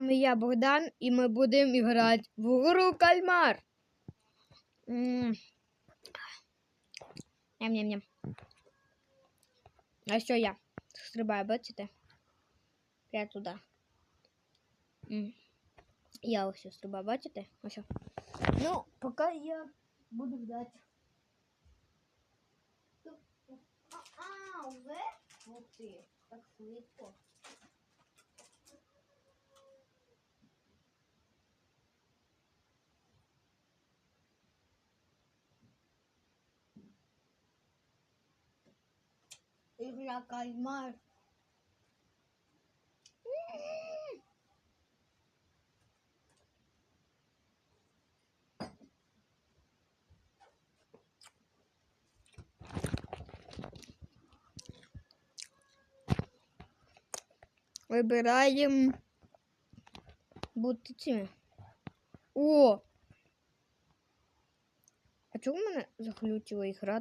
Я Богдан, і ми будемо грати в гру кальмар. Ням-ням-ням. А що я? Стрибаю, бачите? Я туди. Я ось стрибаю, бачите? Ось. Ну, поки я буду ждати. А, вже? Ух ти, так швидко. Игра кальмар. Вибираємо бути цими. О! А чому в мене заглючила ігра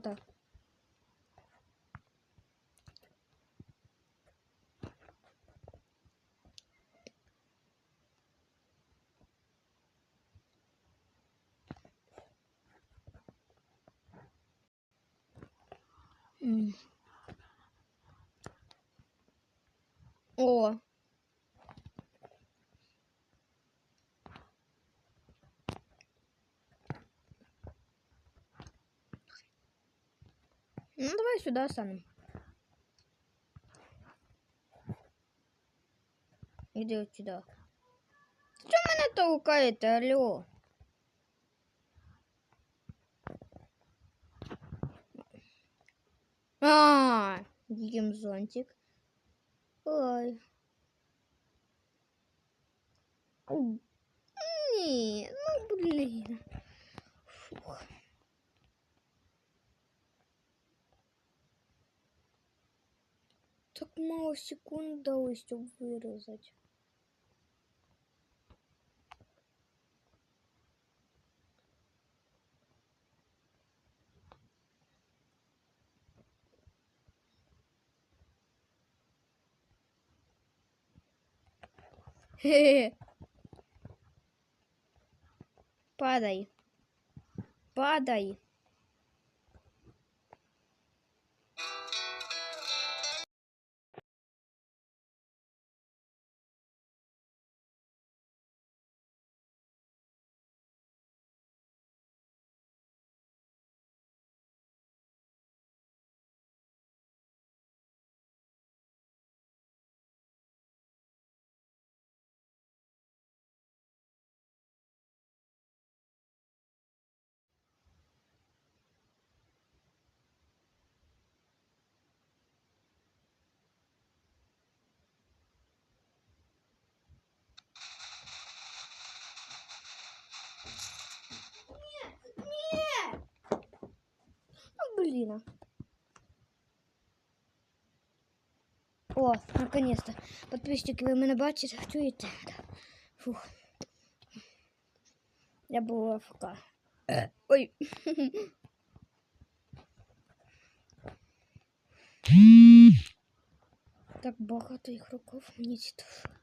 О. Ну, давай сюда станем. Иди вот сюда. Что меня толкает, алло? А, ем зонтик. Ой. Не, ну блин. Фух. Так мало секунд далось, чтобы вырезать. Падай. Падай. Ну, блин. а. О, наконец-то. Подписчики, ви мене бачите? Чуєте? Фух. Я був АФК. Ой. Так багато ігроків мені цікаво.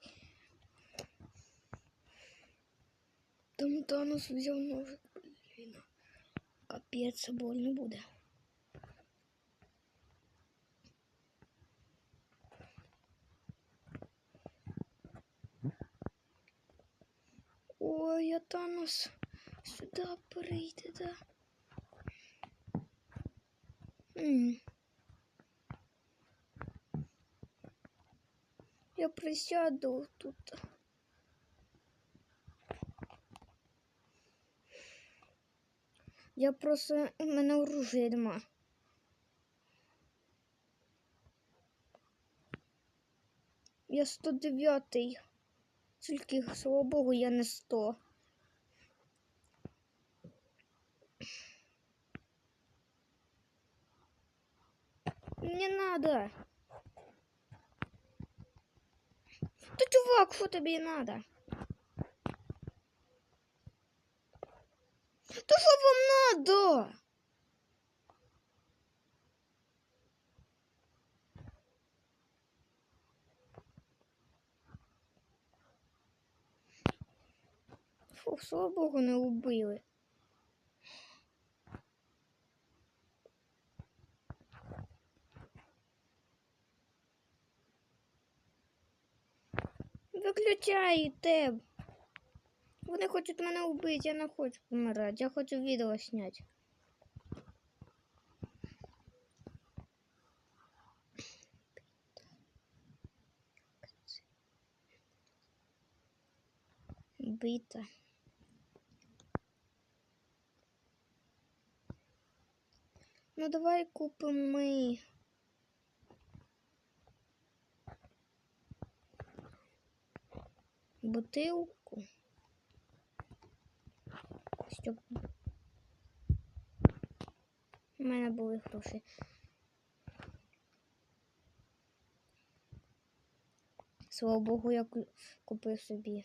Там Танос взяв ножик, блін. Капець, больно буде. Танос сюди прийде, да? М. Я присяду тут. Я просто у мене оружия нема. Я 109. Тільки, слава Богу, я не 100. Не надо. Та чувак, що тобі надо? Та що вам надо? Фух, слава Богу, не убили. Виключай теб. Вони хочуть мене вбити, я не хочу помирати. Я хочу відео зняти. Бита. Ну давай купимо ми. Бутылку. щоб у мене були гроші. Слава Богу, я купив собі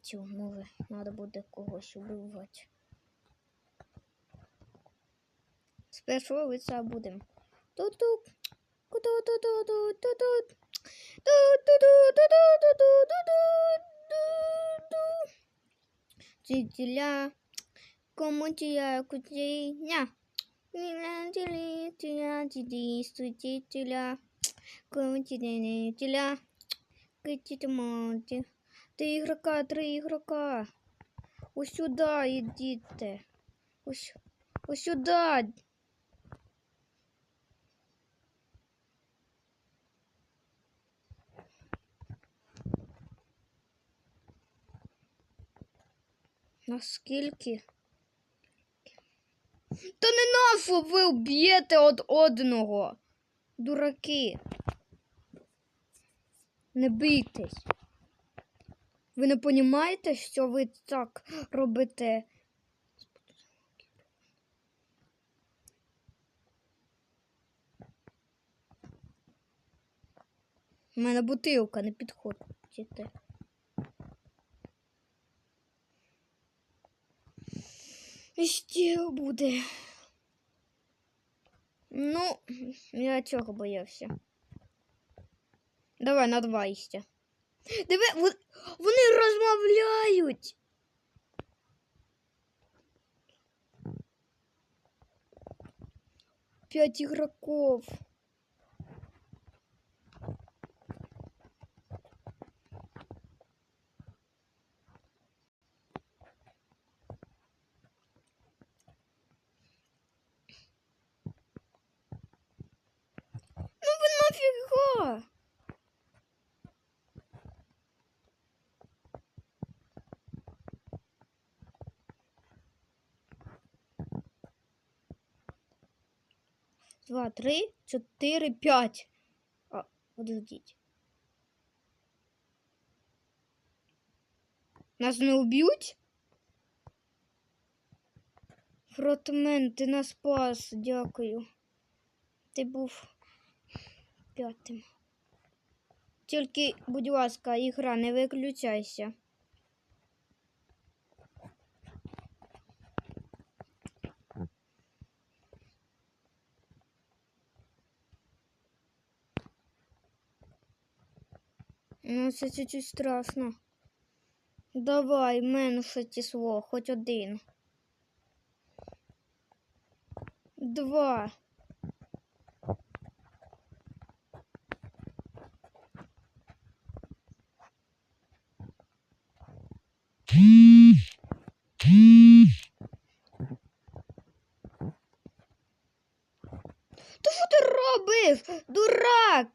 цю, може, треба буде когось убивати. З першого лиця будемо. Тут-тут, тут-тут, тут-тут, тут-тут. Тітіля, кому тіля кутіня. Тіля, тіля, тіля, тіді, студітіля. Кому тіля, тіля. Китітимонті. Три ігрока, три ігрока. Ось сюди йдіть. Ось, ось сюди. Наскільки? Та не нащо ви вб'єте од одного. Дураки. Не бійтесь. Ви не розумієте, що ви так робите? У мене бутилка, не підходьте. Ще буде. Ну, я цього боявся. Давай на два іще. Диви, вон- вони розмовляють. П'ять ігроков. Ну ви Два, три, чотири, п'ять. А, подождіть. Нас не уб'ють? Фротмен, ти нас спас, дякую. Ти був п'ятим. Тільки, будь ласка, ігра, не виключайся. Ну, це чуть-чуть страшно. Давай, менше число, хоч один. Два. Та що ти робиш? Дурак!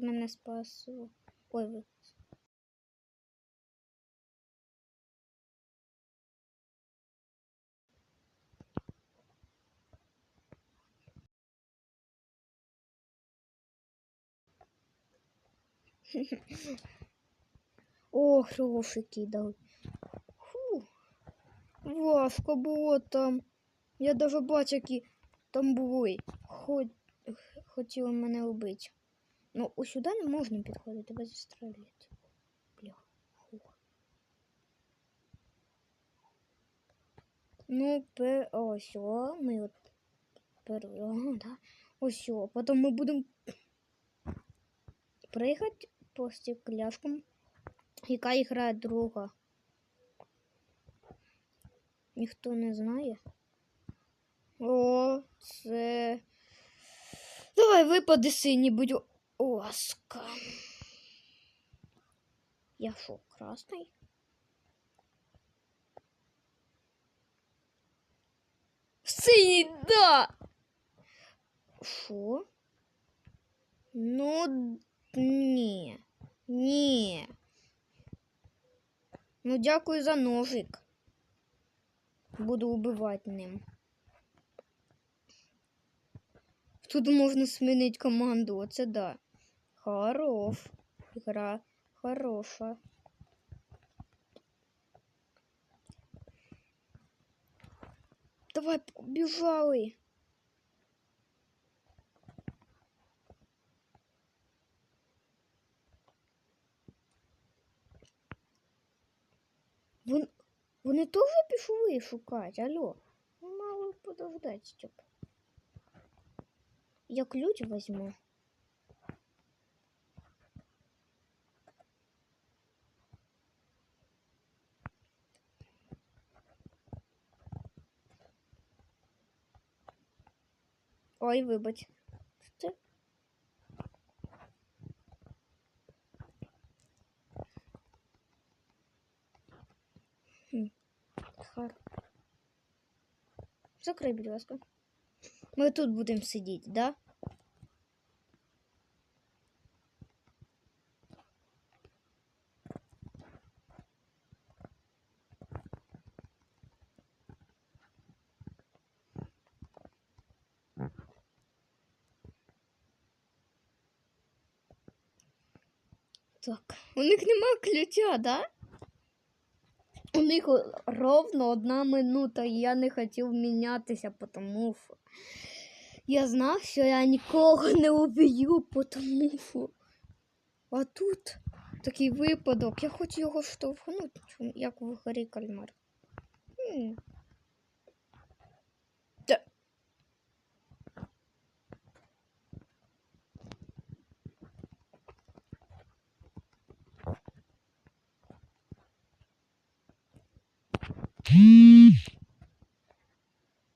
Ти мене спас. Ой, ви. О, гроші кидав. Фу. важко було там. Я даже бачу, які там були. Хо... Хотіли мене вбити. Ну, ось сюди не можна підходити, тебе застрелять. Бля. Ну, пе... ось, о, ми от... Пер... Ага, да. Ось, о, потім ми будемо пригати по стекляшкам, яка грає друга. Ніхто не знає. О, це. Давай випади синій, будь ласка. Я що, красний? Синій, да! Що? Ну, ні. Ні. Ну, дякую за ножик. Буду убивати ним. Тут можна змінити команду, оце да. Хорош. Гра хороша. Давай, побіжали. Вон, вони теж пішли шукати, алло. Мало подождать, Степ. Я ключ возьму. Ой, вибач. Хар. Закрий, будь ласка. Ми тут будемо сидіти, да? Так, у них нема ключа, да? У них ровно одна минута, і я не хотів мінятися, тому що я знав, що я нікого не уб'ю, тому що. А тут такий випадок. Я хочу його штовхнути, як в горі кальмар. М. Та-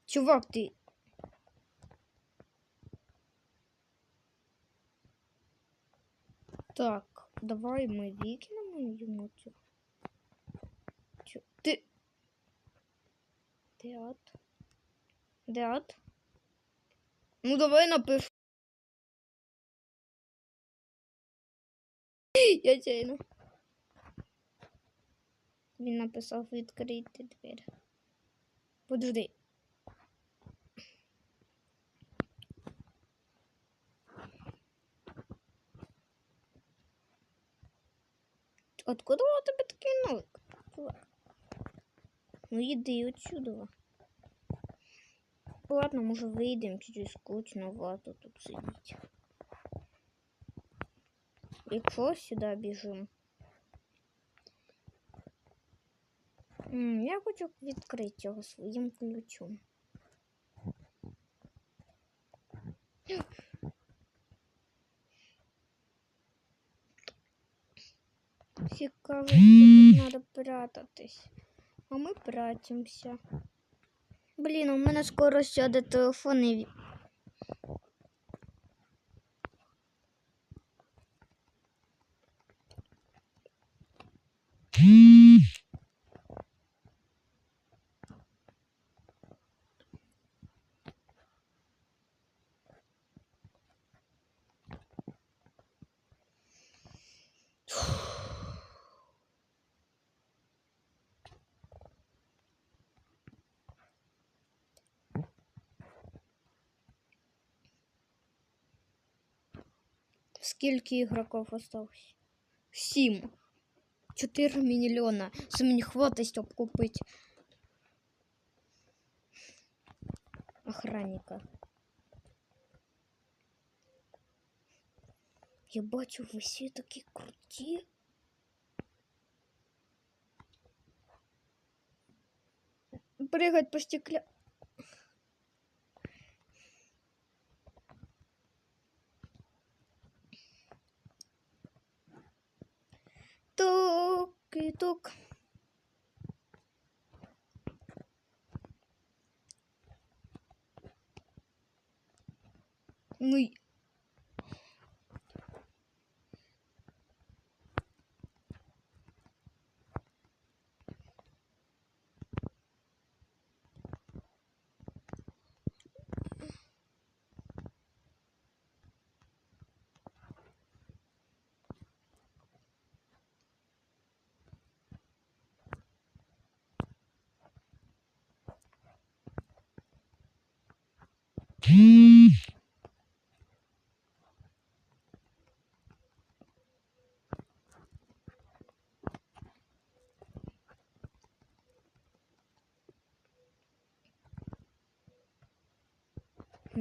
Чувак, ти. Так, давай ми викинемо йому цю. Чу... Ти. Деат. Деат. Ну, давай напишу. Я чайно. Він написав відкрити двері. Подожди. Откуда у тебе такий нулик? Чувак? Ну йди отсюда. Ладно, може вийдемо, чуть-чуть скучновато тут сидіть. Якщо сюди біжимо. Я хочу відкрити його своїм ключом. Цікаво, що тут треба прятатись. А ми прячемося. Блін, у мене скоро сяде телефон і... Скільки игроков осталось? Сім. 4 миллиона. Це меня хватить, чтобы купить охранника. Я бачу, ви всі такі круті. Пригать по стекля... হোক Ми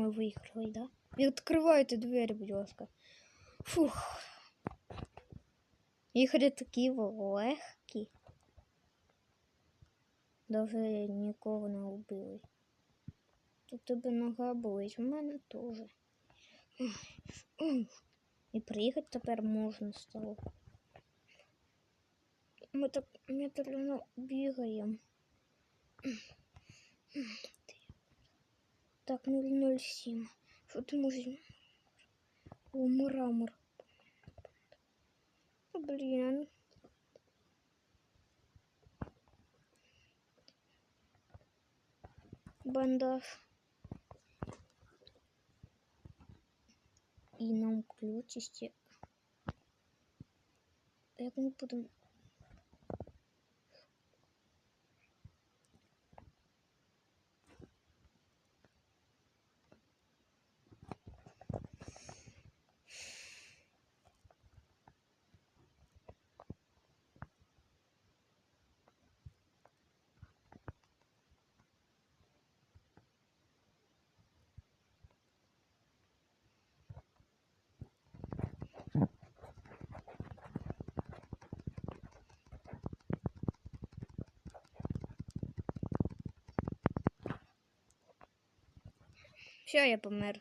виїхали, да? Відкривайте двері, будь ласка. Фух. Ігри такі легкі. Даже нікого не вбили. Тут тебе нога болить, в мене теж. І приїхати тепер можна стало. Ми так медленно бігаємо. Так, 007. Що ти можеш? О, мрамор. Блін. Бандаж. І нам ключ ще. Як ми будемо Все, я помер.